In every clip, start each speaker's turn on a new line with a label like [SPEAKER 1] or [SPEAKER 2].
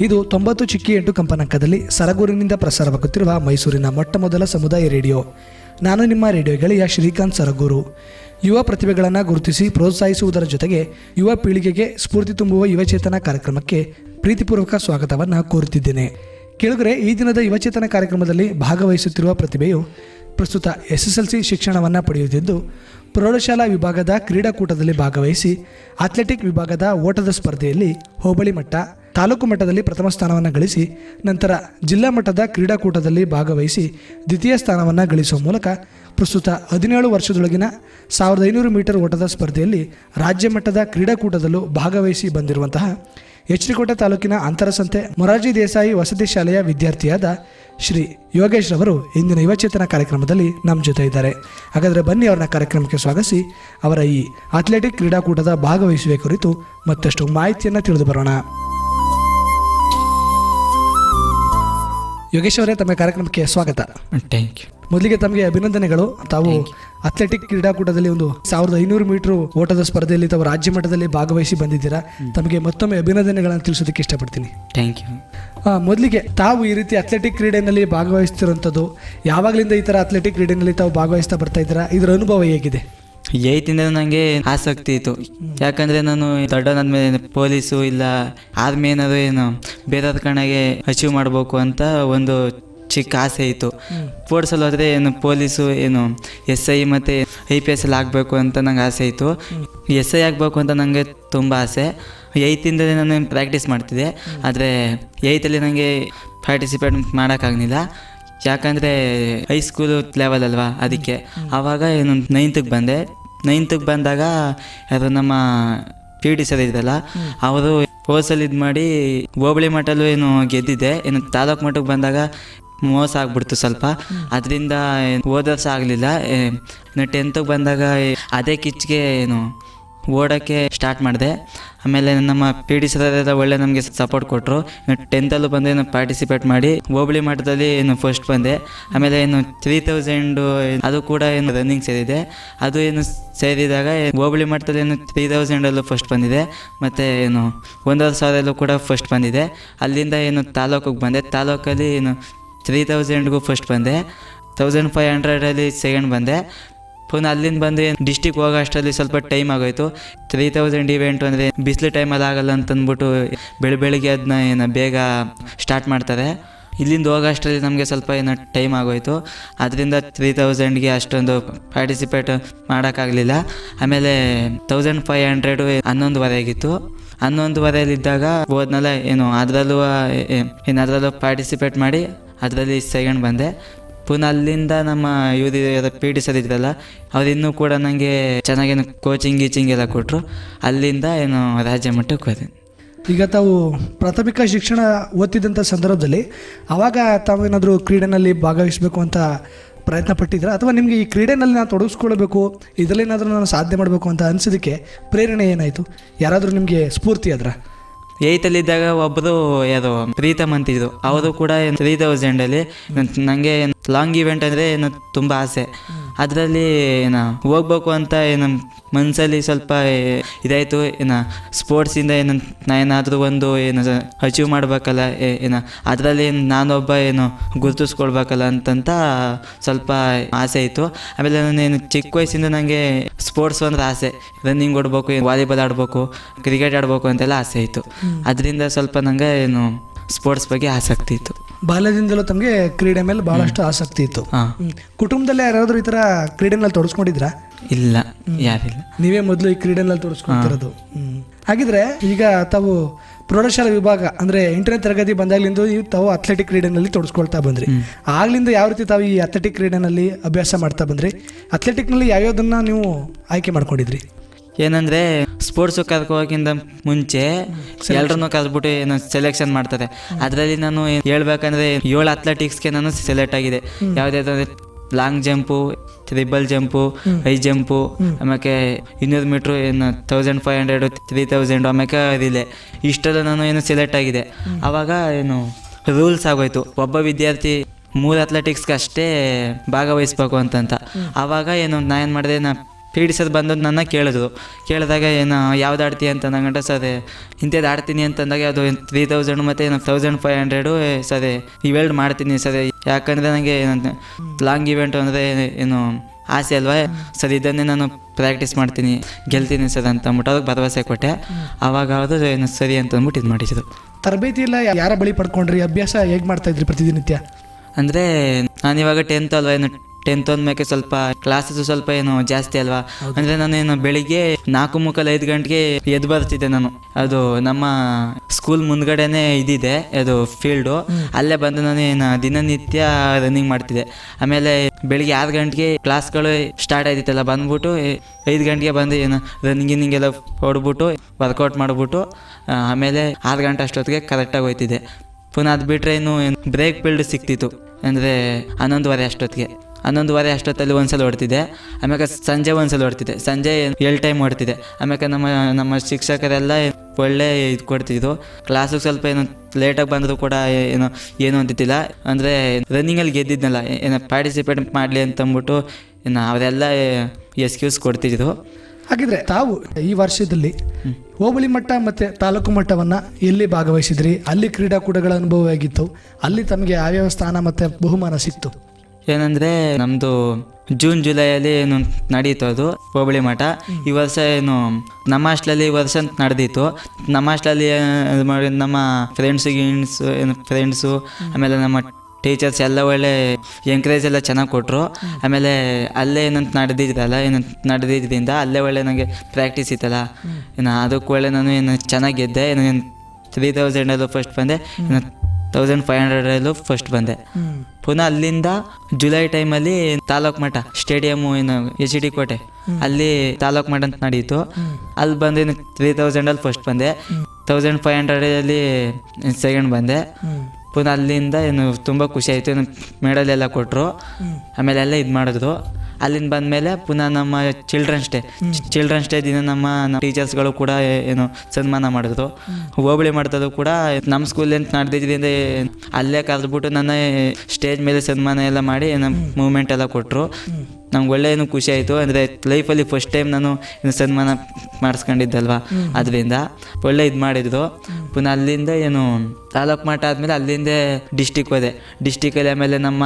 [SPEAKER 1] ಇದು ತೊಂಬತ್ತು ಚಿಕ್ಕಿ ಎಂಟು ಕಂಪನಾಂಕದಲ್ಲಿ ಸರಗೂರಿನಿಂದ ಪ್ರಸಾರವಾಗುತ್ತಿರುವ ಮೈಸೂರಿನ ಮೊಟ್ಟ ಮೊದಲ ಸಮುದಾಯ ರೇಡಿಯೋ. ನಾನು ನಿಮ್ಮ ರೇಡಿಯೋ ಗೆಳೆಯ ಶ್ರೀಕಾಂತ್ ಸರಗೂರು. ಯುವ ಪ್ರತಿಭೆಗಳನ್ನು ಗುರುತಿಸಿ ಪ್ರೋತ್ಸಾಹಿಸುವುದರ ಜೊತೆಗೆ ಯುವ ಪೀಳಿಗೆಗೆ ಸ್ಫೂರ್ತಿ ತುಂಬುವ ಯುವಚೇತನ ಕಾರ್ಯಕ್ರಮಕ್ಕೆ ಪ್ರೀತಿಪೂರ್ವಕ ಸ್ವಾಗತವನ್ನು ಕೋರುತ್ತಿದ್ದೇನೆ. ಕೆಳಗರೆ, ಈ ದಿನದ ಯುವಚೇತನ ಕಾರ್ಯಕ್ರಮದಲ್ಲಿ ಭಾಗವಹಿಸುತ್ತಿರುವ ಪ್ರತಿಭೆಯು ಪ್ರಸ್ತುತ ಎಸ್ ಎಸ್ ಎಲ್ ಸಿ ಶಿಕ್ಷಣವನ್ನು ಪಡೆಯುತ್ತಿದ್ದು, ಪ್ರೌಢಶಾಲಾ ವಿಭಾಗದ ಕ್ರೀಡಾಕೂಟದಲ್ಲಿ ಭಾಗವಹಿಸಿ, ಅಥ್ಲೆಟಿಕ್ ವಿಭಾಗದ ಓಟದ ಸ್ಪರ್ಧೆಯಲ್ಲಿ ಹೋಬಳಿ ಮಟ್ಟ ತಾಲೂಕು ಮಟ್ಟದಲ್ಲಿ ಪ್ರಥಮ ಸ್ಥಾನವನ್ನು ಗಳಿಸಿ, ನಂತರ ಜಿಲ್ಲಾ ಮಟ್ಟದ ಕ್ರೀಡಾಕೂಟದಲ್ಲಿ ಭಾಗವಹಿಸಿ ದ್ವಿತೀಯ ಸ್ಥಾನವನ್ನು ಗಳಿಸುವ ಮೂಲಕ ಪ್ರಸ್ತುತ ಹದಿನೇಳು ವರ್ಷದೊಳಗಿನ ಸಾವಿರದ ಐನೂರು ಮೀಟರ್ ಓಟದ ಸ್ಪರ್ಧೆಯಲ್ಲಿ ರಾಜ್ಯ ಮಟ್ಟದ ಕ್ರೀಡಾಕೂಟದಲ್ಲೂ ಭಾಗವಹಿಸಿ ಬಂದಿರುವಂತಹ ಎಚ್ ಡಿ ತಾಲೂಕಿನ ಅಂತರಸಂತೆ ಮೊರಾರ್ಜಿ ದೇಸಾಯಿ ವಸತಿ ಶಾಲೆಯ ವಿದ್ಯಾರ್ಥಿಯಾದ ಶ್ರೀ ಯೋಗೇಶ್ ರವರು ಇಂದಿನ ಯುವಚೇತನ ಕಾರ್ಯಕ್ರಮದಲ್ಲಿ ನಮ್ಮ ಜೊತೆ ಇದ್ದಾರೆ. ಹಾಗಾದರೆ ಬನ್ನಿ ಅವರನ್ನ ಕಾರ್ಯಕ್ರಮಕ್ಕೆ ಸ್ವಾಗತಿಸಿ, ಅವರ ಈ ಅಥ್ಲೆಟಿಕ್ ಕ್ರೀಡಾಕೂಟದ ಭಾಗವಹಿಸುವ ಕುರಿತು ಮತ್ತಷ್ಟು ಮಾಹಿತಿಯನ್ನು ತಿಳಿದು ಬರೋಣ. ಯೋಗೇಶ್ ಅವರೇ ತಮ್ಮ ಕಾರ್ಯಕ್ರಮಕ್ಕೆ ಸ್ವಾಗತ.
[SPEAKER 2] ಥ್ಯಾಂಕ್ ಯು
[SPEAKER 1] ಮೊದಲಿಗೆ ತಮಗೆ ಅಭಿನಂದನೆಗಳು. ತಾವು ಅಥ್ಲೆಟಿಕ್ ಕ್ರೀಡಾಕೂಟದಲ್ಲಿ ಒಂದು ಸಾವಿರದ ಐನೂರು ಮೀಟರ್ ಓಟದ ಸ್ಪರ್ಧೆಯಲ್ಲಿ ತಾವು ರಾಜ್ಯ ಮಟ್ಟದಲ್ಲಿ ಭಾಗವಹಿಸಿ ಬಂದಿದ್ದೀರಾ? ತಮಗೆ ಮತ್ತೊಮ್ಮೆ ಅಭಿನಂದನೆಗಳನ್ನು ತಿಳಿಸೋದಕ್ಕೆ ಇಷ್ಟಪಡ್ತೀನಿ.
[SPEAKER 2] ಥ್ಯಾಂಕ್ ಯು
[SPEAKER 1] ಮೊದಲಿಗೆ ತಾವು ಈ ರೀತಿ ಅಥ್ಲೆಟಿಕ್ ಕ್ರೀಡೆಯಲ್ಲಿ ಭಾಗವಹಿಸ್ತಿರುವಂಥದ್ದು ಯಾವಾಗಲಿಂದ ಈ ಥರ ಅಥ್ಲೆಟಿಕ್ ಕ್ರೀಡೆಯಲ್ಲಿ ತಾವು ಭಾಗವಹಿಸ್ತಾ ಬರ್ತಾ ಇದ್ದೀರಾ? ಇದರ ಅನುಭವ ಹೇಗಿದೆ?
[SPEAKER 2] ಏಯ್ತಿಂದ ನನಗೆ ಆಸಕ್ತಿ ಇತ್ತು. ಯಾಕಂದರೆ ನಾನು ದೊಡ್ಡನಾದ್ಮೇಲೆ ಪೊಲೀಸು ಇಲ್ಲ ಆರ್ಮಿ ಏನಾದ್ರು ಏನು ಬೇರೆಯವ್ರ ಕಣಗೆ ಅಚೀವ್ ಮಾಡಬೇಕು ಅಂತ ಒಂದು ಚಿಕ್ಕ ಆಸೆ ಇತ್ತು. ಸ್ಪೋರ್ಟ್ಸಲ್ಲಿ ಹೋದರೆ ಏನು ಪೊಲೀಸು ಏನು ಎಸ್ ಐ ಮತ್ತು ಐ ಪಿ ಎಸ್ ಅಲ್ಲಿ ಆಗಬೇಕು ಅಂತ ನಂಗೆ ಆಸೆ ಇತ್ತು. ಎಸ್ ಐ ಆಗಬೇಕು ಅಂತ ನನಗೆ ತುಂಬ ಆಸೆ. ಏಯ್ತಿಂದಲೇ ನಾನು ಪ್ರಾಕ್ಟೀಸ್ ಮಾಡ್ತಿದ್ದೆ ಆದರೆ ಏಯ್ತಲ್ಲಿ ನನಗೆ ಪಾರ್ಟಿಸಿಪೇಟ್ ಮಾಡೋಕ್ಕಾಗಲಿಲ್ಲ. ಯಾಕಂದರೆ ಹೈಸ್ಕೂಲು ಲೆವೆಲ್ ಅಲ್ವಾ ಅದಕ್ಕೆ. ಆವಾಗ ಏನು ನೈನ್ತಿಗೆ ಬಂದೆ. ನೈನ್ತಿಗೆ ಬಂದಾಗ ಅದು ನಮ್ಮ ಪಿ ಡಿ ಸರ್ ಇದ್ದಲ್ಲ ಅವರು ಕೋರ್ಸಲ್ಲಿ ಇದು ಮಾಡಿ ಹೋಬಳಿ ಮಟ್ಟಲ್ಲೂ ಏನು ಗೆದ್ದಿದ್ದೆ. ಏನು ತಾಲೂಕು ಮಟ್ಟಕ್ಕೆ ಬಂದಾಗ ಮೋಸ ಆಗ್ಬಿಡ್ತು ಸ್ವಲ್ಪ. ಅದರಿಂದ ಓದರ್ಸ ಆಗಲಿಲ್ಲ. ಟೆಂತಿಗೆ ಬಂದಾಗ ಅದೇ ಕಿಚ್ಚಿಗೆ ಏನು ಓಡೋಕ್ಕೆ ಸ್ಟಾರ್ಟ್ ಮಾಡಿದೆ. ಆಮೇಲೆ ನಮ್ಮ ಪಿ ಡಿ ಸರ್ ಒಳ್ಳೆ ನಮಗೆ ಸಪೋರ್ಟ್ ಕೊಟ್ಟರು ಟೆಂತಲ್ಲೂ ಬಂದು ಏನು ಪಾರ್ಟಿಸಿಪೇಟ್ ಮಾಡಿ ಹೋಬಳಿ ಮಟ್ಟದಲ್ಲಿ ಏನು ಫಸ್ಟ್ ಬಂದೆ. ಆಮೇಲೆ ಏನು ತ್ರೀ ತೌಸಂಡು ಅದು ಕೂಡ ಏನು ರನ್ನಿಂಗ್ ಸೇರಿದೆ. ಅದು ಏನು ಸೇರಿದಾಗ ಹೋಬಳಿ ಮಟ್ಟದಲ್ಲಿ ಏನು ತ್ರೀ ತೌಸಂಡಲ್ಲೂ ಫಸ್ಟ್ ಬಂದಿದೆ. ಮತ್ತು ಏನು ಒಂದೂವರೆ ಸಾವಿರಲ್ಲೂ ಕೂಡ ಫಸ್ಟ್ ಬಂದಿದೆ. ಅಲ್ಲಿಂದ ಏನು ತಾಲೂಕಿಗೆ ಬಂದೆ. ತಾಲೂಕಲ್ಲಿ ಏನು ತ್ರೀ ತೌಸಂಡ್ಗೂ ಫಸ್ಟ್ ಬಂದೆ. ತೌಸಂಡ್ ಫೈವ್ ಹಂಡ್ರೆಡಲ್ಲಿ ಸೆಕೆಂಡ್ ಬಂದೆ. ಪುನಃ ಅಲ್ಲಿಂದ ಬಂದು ಡಿಸ್ಟಿಕ್ ಹೋಗೋ ಅಷ್ಟರಲ್ಲಿ ಸ್ವಲ್ಪ ಟೈಮ್ ಆಗೋಯ್ತು. ತ್ರೀ ತೌಸಂಡ್ ಇವೆಂಟ್ ಅಂದರೆ ಬಿಸಿಲು ಟೈಮಲ್ಲಿ ಆಗಲ್ಲ ಅಂತಂದ್ಬಿಟ್ಟು ಬೆಳ, ಬೆಳಿಗ್ಗೆ ಅದನ್ನ ಏನು ಬೇಗ ಸ್ಟಾರ್ಟ್ ಮಾಡ್ತಾರೆ. ಇಲ್ಲಿಂದ ಹೋಗೋ ಅಷ್ಟರಲ್ಲಿ ನಮಗೆ ಸ್ವಲ್ಪ ಏನೋ ಟೈಮ್ ಆಗೋಯ್ತು. ಅದರಿಂದ ತ್ರೀ ತೌಸಂಡ್ಗೆ ಅಷ್ಟೊಂದು ಪಾರ್ಟಿಸಿಪೇಟ್ ಮಾಡೋಕ್ಕಾಗಲಿಲ್ಲ. ಆಮೇಲೆ ತೌಸಂಡ್ ಫೈವ್ ಹಂಡ್ರೆಡು ಹನ್ನೊಂದುವರೆಗಿತ್ತು ಹನ್ನೊಂದುವರೆಯಲ್ಲಿದ್ದಾಗ ಹೋದ್ನಲ್ಲ ಏನು, ಅದರಲ್ಲೂ ಏನು ಅದರಲ್ಲೂ ಪಾರ್ಟಿಸಿಪೇಟ್ ಮಾಡಿ ಅದರಲ್ಲಿ ಸೆಕೆಂಡ್ ಬಂದೆ. ಪುನಃ ಅಲ್ಲಿಂದ ನಮ್ಮ ಯುವ ಪಿ ಟಿ ಸರ್ ಇದ್ರಲ್ಲ ಅವ್ರು ಇನ್ನೂ ಕೂಡ ನನಗೆ ಚೆನ್ನಾಗೇನು ಕೋಚಿಂಗ್ ಗೀಚಿಂಗ್ ಎಲ್ಲ ಕೊಟ್ಟರು ಅಲ್ಲಿಂದ ಏನು ರಾಜ್ಯ ಮಟ್ಟಕ್ಕೆ ಹೋದೆ.
[SPEAKER 1] ಈಗ ತಾವು ಪ್ರಾಥಮಿಕ ಶಿಕ್ಷಣ ಓದ್ತಿದ್ದಂಥ ಸಂದರ್ಭದಲ್ಲಿ ಆವಾಗ ತಾವೇನಾದರೂ ಕ್ರೀಡೆನಲ್ಲಿ ಭಾಗವಹಿಸಬೇಕು ಅಂತ ಪ್ರಯತ್ನ ಪಟ್ಟಿದ್ರೆ ಅಥವಾ ನಿಮಗೆ ಈ ಕ್ರೀಡೆನಲ್ಲಿ ನಾನು ತೊಡಗಿಸ್ಕೊಳ್ಬೇಕು ಇದರಲ್ಲೇನಾದರೂ ನಾನು ಸಾಧನೆ ಮಾಡಬೇಕು ಅಂತ ಅನಿಸೋದಕ್ಕೆ ಪ್ರೇರಣೆ ಏನಾಯಿತು? ಯಾರಾದರೂ ನಿಮಗೆ ಸ್ಫೂರ್ತಿ ಆದ್ರ?
[SPEAKER 2] ಏಯ್ತಲ್ಲಿದ್ದಾಗ ಒಬ್ಬರು ಯಾರು ಪ್ರೀತಮ್ ಅಂತಿದ್ರು. ಅವರು ಕೂಡ ತ್ರೀ ತೌಸಂಡಲ್ಲಿ ನನಗೆ ಲಾಂಗ್ ಇವೆಂಟ್ ಅಂದರೆ ತುಂಬ ಆಸೆ. ಅದರಲ್ಲಿ ಏನು ಹೋಗ್ಬೇಕು ಅಂತ ಏನು ಮನಸ್ಸಲ್ಲಿ ಸ್ವಲ್ಪ ಇದಾಯಿತು ಏನು ಸ್ಪೋರ್ಟ್ಸಿಂದ ಏನು ನಾನೇನಾದರೂ ಏನಾದರೂ ಒಂದು ಏನು ಅಚೀವ್ ಮಾಡಬೇಕಲ್ಲ ಏನು ಅದರಲ್ಲಿ ನಾನೊಬ್ಬ ಏನು ಗುರುತಿಸ್ಕೊಳ್ಬೇಕಲ್ಲ ಅಂತಂತ ಸ್ವಲ್ಪ ಆಸೆ ಇತ್ತು. ಆಮೇಲೆ ನಾನೇನು ಚಿಕ್ಕ ವಯಸ್ಸಿಂದ ನನಗೆ ಸ್ಪೋರ್ಟ್ಸ್ ಅಂದ್ರೆ ಆಸೆ. ರನ್ನಿಂಗ್ ಓಡ್ಬೇಕು ವಾಲಿಬಾಲ್ ಆಡಬೇಕು ಕ್ರಿಕೆಟ್ ಆಡಬೇಕು ಅಂತೆಲ್ಲ ಆಸೆ ಇತ್ತು. ಅದರಿಂದ ಸ್ವಲ್ಪ ನನಗೆ ಏನು ಸ್ಪೋರ್ಟ್ಸ್ ಬಗ್ಗೆ ಆಸಕ್ತಿ ಇತ್ತು.
[SPEAKER 1] ಬಾಲ್ಯದಿಂದಲೂ ತಮಗೆ ಕ್ರೀಡೆ ಮೇಲೆ ಬಹಳಷ್ಟು ಆಸಕ್ತಿ ಇತ್ತು. ಕುಟುಂಬದಲ್ಲೇ ಯಾರಾದರೂ ಈ ತರ ಕ್ರೀಡೆನಲ್ಲಿ ತೊಡಸ್ಕೊಂಡಿದ್ರಾ?
[SPEAKER 2] ಇಲ್ಲ ಯಾರಿಲ್ಲ.
[SPEAKER 1] ನೀವೇ ಮೊದಲು ಈ ಕ್ರೀಡೆನಲ್ಲಿ ತೊಡಸ್ಕೊಂಡಿರೋದು. ಹಾಗಿದ್ರೆ ಈಗ ತಾವು ಪ್ರೌಢಶಾಲಾ ವಿಭಾಗ ಅಂದ್ರೆ ಎಂಟನೇ ತರಗತಿ ಬಂದಾಗ್ಲಿಂದ ನೀವು ತಾವು ಅಥ್ಲೆಟಿಕ್ ಕ್ರೀಡೆನಲ್ಲಿ ತೊಡಸ್ಕೊಳ್ತಾ ಬಂದ್ರಿ. ಆಗ್ಲಿಂದ ಯಾವ ರೀತಿ ತಾವು ಈ ಅಥ್ಲೆಟಿಕ್ ಕ್ರೀಡೆನಲ್ಲಿ ಅಭ್ಯಾಸ ಮಾಡ್ತಾ ಬಂದ್ರಿ? ಅಥ್ಲೆಟಿಕ್ನಲ್ಲಿ ಯಾವ್ಯಾವ್ದನ್ನ ನೀವು ಆಯ್ಕೆ ಮಾಡ್ಕೊಂಡಿದ್ರಿ?
[SPEAKER 2] ಏನಂದ್ರೆ ಸ್ಪೋರ್ಟ್ಸ್ ಕರ್ಕೋಕ್ಕಿಂತ ಮುಂಚೆ ಎಲ್ಲರನ್ನೂ ಕರೆದ್ಬಿಟ್ಟು ಏನು ಸೆಲೆಕ್ಷನ್ ಮಾಡ್ತಾರೆ. ಅದರಲ್ಲಿ ನಾನು ಹೇಳ್ಬೇಕಂದ್ರೆ ಏಳು ಅಥ್ಲೆಟಿಕ್ಸ್ಗೆ ನಾನು ಸೆಲೆಕ್ಟ್ ಆಗಿದೆ. ಯಾವುದೇ long jump triple jump high jump ಆಮೇಲೆ ಇನ್ನೂರು ಮೀಟ್ರು ಏನು thousand five hundred three thousand ಆಮೇಲೆ ರಿಲೆ ಇಷ್ಟೆಲ್ಲ ನಾನು ಏನು ಸೆಲೆಕ್ಟ್ ಆಗಿದೆ. ಆವಾಗ ಏನು ರೂಲ್ಸ್ ಆಗೋಯ್ತು. ಒಬ್ಬ ವಿದ್ಯಾರ್ಥಿ ಮೂರು ಅಥ್ಲೆಟಿಕ್ಸ್ಗೆ ಅಷ್ಟೇ ಭಾಗವಹಿಸ್ಬೇಕು ಅಂತಂತ. ಆವಾಗ ಏನು ನಾನು ಏನು ಮಾಡಿದೆ ನಾ ಪಿ ಡಿ ಸರ್ ಬಂದು ನನ್ನ ಕೇಳಿದ್ರು. ಕೇಳಿದಾಗ ಏನು ಯಾವ್ದು ಆಡ್ತೀಯ ಅಂತ ನಂಗಂಟ ಸರ್ ಇಂಥದ್ದು ಆಡ್ತೀನಿ ಅಂತಂದಾಗ ಅದು ತ್ರೀ ತೌಸಂಡ್ ಮತ್ತು ಏನು ತೌಸಂಡ್ ಫೈವ್ ಹಂಡ್ರೆಡು ಸರಿ ಇವೆಲ್ಡ್ ಮಾಡ್ತೀನಿ ಸರ್ ಯಾಕಂದರೆ ನನಗೆ ಲಾಂಗ್ ಇವೆಂಟ್ ಅಂದರೆ ಏನು ಆಸೆ ಅಲ್ವಾ? ಸರ್ ಇದನ್ನೇ ನಾನು ಪ್ರಾಕ್ಟೀಸ್ ಮಾಡ್ತೀನಿ ಗೆಲ್ತೀನಿ ಸರ್ ಅಂತ ಅಂದ್ಬಿಟ್ಟು ಅದಕ್ಕೆ ಭರವಸೆ ಕೊಟ್ಟೆ. ಆವಾಗ ಅದು ಏನು ಸರಿ ಅಂತ ಅಂದ್ಬಿಟ್ಟು ಇದು ಮಾಡಿದ್ರು
[SPEAKER 1] ತರಬೇತಿ ಇಲ್ಲ ಯಾರ ಬಳಿ ಪಡ್ಕೊಂಡ್ರಿ? ಅಭ್ಯಾಸ ಹೇಗೆ ಮಾಡ್ತಾ ಇದ್ರಿ ಪ್ರತಿದಿನಿತ್ಯ
[SPEAKER 2] ಅಂದರೆ ನಾನಿವಾಗ ಟೆಂತ್ ಅಲ್ವಾ ಏನು ಟೆಂತ್ ಅಂದ್ಮೇಲೆ ಸ್ವಲ್ಪ ಕ್ಲಾಸಸ್ ಸ್ವಲ್ಪ ಏನು ಜಾಸ್ತಿ ಅಲ್ವಾ? ಅಂದ್ರೆ ನಾನು ಏನು ಬೆಳಿಗ್ಗೆ ನಾಲ್ಕು ಮುಕ್ಕಲ್ ಐದು ಗಂಟೆಗೆ ಎದ್ದು ಬರ್ತಿದ್ದೆ ನಾನು. ಅದು ನಮ್ಮ ಸ್ಕೂಲ್ ಮುಂದ್ಗಡೆನೆ ಇದಿದೆ ಅದು ಫೀಲ್ಡು ಅಲ್ಲೇ ಬಂದು ನಾನು ಏನು ದಿನನಿತ್ಯ ರನ್ನಿಂಗ್ ಮಾಡ್ತಿದ್ದೆ. ಆಮೇಲೆ ಬೆಳಿಗ್ಗೆ ಆರು ಗಂಟೆಗೆ ಕ್ಲಾಸ್ಗಳು ಸ್ಟಾರ್ಟ್ ಆಯ್ತಿತ್ತಲ್ಲ ಬಂದ್ಬಿಟ್ಟು ಐದು ಗಂಟೆಗೆ ಬಂದು ಏನು ರನ್ನಿಂಗ್ ಗಿನ್ನಿಂಗ್ ಎಲ್ಲ ಹೊಡ್ಬಿಟ್ಟು ವರ್ಕೌಟ್ ಮಾಡಿಬಿಟ್ಟು ಆಮೇಲೆ ಆರು ಗಂಟೆ ಅಷ್ಟೊತ್ತಿಗೆ ಕರೆಕ್ಟಾಗಿ ಹೋಯ್ತಿದ್ದೆ. ಪುನಃ ಅದು ಬಿಟ್ಟರೆ ಇನ್ನು ಬ್ರೇಕ್ ಫೀಲ್ಡ್ ಸಿಕ್ತಿತ್ತು ಅಂದರೆ ಹನ್ನೊಂದುವರೆ ಅಷ್ಟೊತ್ತಿಗೆ. ಹನ್ನೊಂದುವರೆ ಅಷ್ಟೊತ್ತಲ್ಲಿ ಒಂದ್ಸಲ ಹೊಡ್ತಿದ್ದೆ ಆಮ್ಯಾಕೆ ಸಂಜೆ ಒಂದ್ಸಲ ಹೊಡ್ತಿದ್ದೆ ಸಂಜೆ ಏಳು ಟೈಮ್ ಹೊಡ್ತಿದ್ದೆ ಆಮ್ಯಾಕೆ ನಮ್ಮ ನಮ್ಮ ಶಿಕ್ಷಕರೆಲ್ಲ ಒಳ್ಳೆ ಇದು ಕೊಡ್ತಿದ್ರು. ಕ್ಲಾಸಿಗೆ ಸ್ವಲ್ಪ ಏನೋ ಲೇಟಾಗಿ ಬಂದರೂ ಕೂಡ ಏನು ಏನು ಅಂತಿದ್ದಿಲ್ಲ. ಅಂದರೆ ರನ್ನಿಂಗಲ್ಲಿ ಗೆದ್ದಿದ್ನಲ್ಲ, ಏನೋ ಪಾರ್ಟಿಸಿಪೇಟ್ ಮಾಡಲಿ ಅಂತಂದ್ಬಿಟ್ಟು ಏನು ಅವರೆಲ್ಲ ಎಸ್ಕ್ಯೂಸ್ ಕೊಡ್ತಿದ್ರು.
[SPEAKER 1] ಹಾಗಿದ್ರೆ ತಾವು ಈ ವರ್ಷದಲ್ಲಿ ಹೋಬಳಿ ಮಟ್ಟ ಮತ್ತು ತಾಲೂಕು ಮಟ್ಟವನ್ನು ಎಲ್ಲಿ ಭಾಗವಹಿಸಿದ್ರಿ? ಅಲ್ಲಿ ಕ್ರೀಡಾಕೂಟಗಳ ಅನುಭವ ಆಗಿತ್ತು ಅಲ್ಲಿ ತಮಗೆ ಯಾವ್ಯಾವ ಸ್ಥಾನ ಮತ್ತು ಬಹುಮಾನ ಸಿಕ್ತು?
[SPEAKER 2] ಏನಂದರೆ ನಮ್ಮದು ಜೂನ್ ಜುಲೈಯಲ್ಲಿ ಏನು ನಡೀತು ಅದು, ಹೋಬಳಿ ಮಠ. ಈ ವರ್ಷ ಏನು ನಮ್ಮ ಹಾಸ್ಟ್ಲಲ್ಲಿ ಈ ವರ್ಷ ನಡೆದಿತ್ತು. ನಮ್ಮ ಹಾಸ್ಟ್ಲಲ್ಲಿ ಮಾಡಿ ನಮ್ಮ ಫ್ರೆಂಡ್ಸ್ ಗಿಂಡ್ಸ್ ಏನು ಫ್ರೆಂಡ್ಸು ಆಮೇಲೆ ನಮ್ಮ ಟೀಚರ್ಸ್ ಎಲ್ಲ ಒಳ್ಳೆ ಎಂಕರೇಜ್ ಎಲ್ಲ ಚೆನ್ನಾಗಿ ಕೊಟ್ಟರು ಆಮೇಲೆ ಅಲ್ಲೇ ಏನಂತ ನಡೆದಿದ್ದಲ್ಲ ಏನಂತ ನಡೆದಿದ್ದರಿಂದ ಅಲ್ಲೇ ಒಳ್ಳೆ ನನಗೆ ಪ್ರಾಕ್ಟೀಸ್ ಇತ್ತಲ್ಲ. ಏನು ಅದಕ್ಕೆ ಒಳ್ಳೆ ನಾನು ಏನು ಚೆನ್ನಾಗಿ ಗೆದ್ದೆ. ಏನು ತ್ರೀ ತೌಸಂಡಲ್ಲೂ ಫಸ್ಟ್ ಬಂದೆ. ತೌಸಂಡ್ ಫೈವ್ ಹಂಡ್ರೆಡಲ್ಲೂ ಫಸ್ಟ್ ಬಂದೆ. ಪುನಃ ಅಲ್ಲಿಂದ ಜುಲೈ ಟೈಮಲ್ಲಿ ತಾಲೂಕು ಮಠ ಸ್ಟೇಡಿಯಮ್ಮು ಏನು, ಎಚ್ ಡಿ ಕೋಟೆ, ಅಲ್ಲಿ ತಾಲೂಕು ಮಠ ಅಂತ ನಡೀತು. ಅಲ್ಲಿ ಬಂದು ತ್ರೀ ತೌಸಂಡಲ್ಲಿ ಫಸ್ಟ್ ಬಂದೆ. ತೌಸಂಡ್ ಫೈವ್ ಹಂಡ್ರೆಡಲ್ಲಿ ಸೆಕೆಂಡ್ ಬಂದೆ. ಪುನಃ ಅಲ್ಲಿಂದ ಏನು ತುಂಬ ಖುಷಿ ಆಯಿತು. ಏನು ಮೆಡಲ್ ಎಲ್ಲ ಕೊಟ್ಟರು ಆಮೇಲೆ ಎಲ್ಲ ಇದು ಮಾಡಿದ್ರು. ಅಲ್ಲಿಂದ ಬಂದಮೇಲೆ ಪುನಃ ನಮ್ಮ ಚಿಲ್ಡ್ರನ್ಸ್ ಡೇ ಚಿಲ್ಡ್ರನ್ಸ್ ಡೇ ದಿನ ನಮ್ಮ ಟೀಚರ್ಸ್ಗಳು ಕೂಡ ಏನು ಸನ್ಮಾನ ಮಾಡಿದ್ರು. ಹೋಬಳಿ ಮಾಡ್ತದ್ದು ಕೂಡ ನಮ್ಮ ಸ್ಕೂಲ್ ಅಂತ ನಡೆದಿದ್ದರಿಂದ ಅಲ್ಲೇ ಕರೆದ್ಬಿಟ್ಟು ನನ್ನ ಸ್ಟೇಜ್ ಮೇಲೆ ಸನ್ಮಾನ ಎಲ್ಲ ಮಾಡಿ ನಮ್ಮ ಮೂಮೆಂಟ್ ಎಲ್ಲ ಕೊಟ್ಟರು ನಮ್ಗೆ ಒಳ್ಳೆಯೂ ಏನು ಖುಷಿ ಆಯಿತು. ಅಂದರೆ ಲೈಫಲ್ಲಿ ಫಸ್ಟ್ ಟೈಮ್ ನಾನು ಸನ್ಮಾನ ಮಾಡಿಸ್ಕೊಂಡಿದ್ದಲ್ವಾ? ಅದರಿಂದ ಒಳ್ಳೆ ಇದು ಮಾಡಿದ್ರು ಪುನಃ ಅಲ್ಲಿಂದ ಏನು ತಾಲೂಕು ಮಟ್ಟ ಆದಮೇಲೆ ಅಲ್ಲಿಂದ ಡಿಸ್ಟಿಕ್ ಹೋದೆ. ಡಿಸ್ಟಿಕಲ್ಲಿ ಆಮೇಲೆ ನಮ್ಮ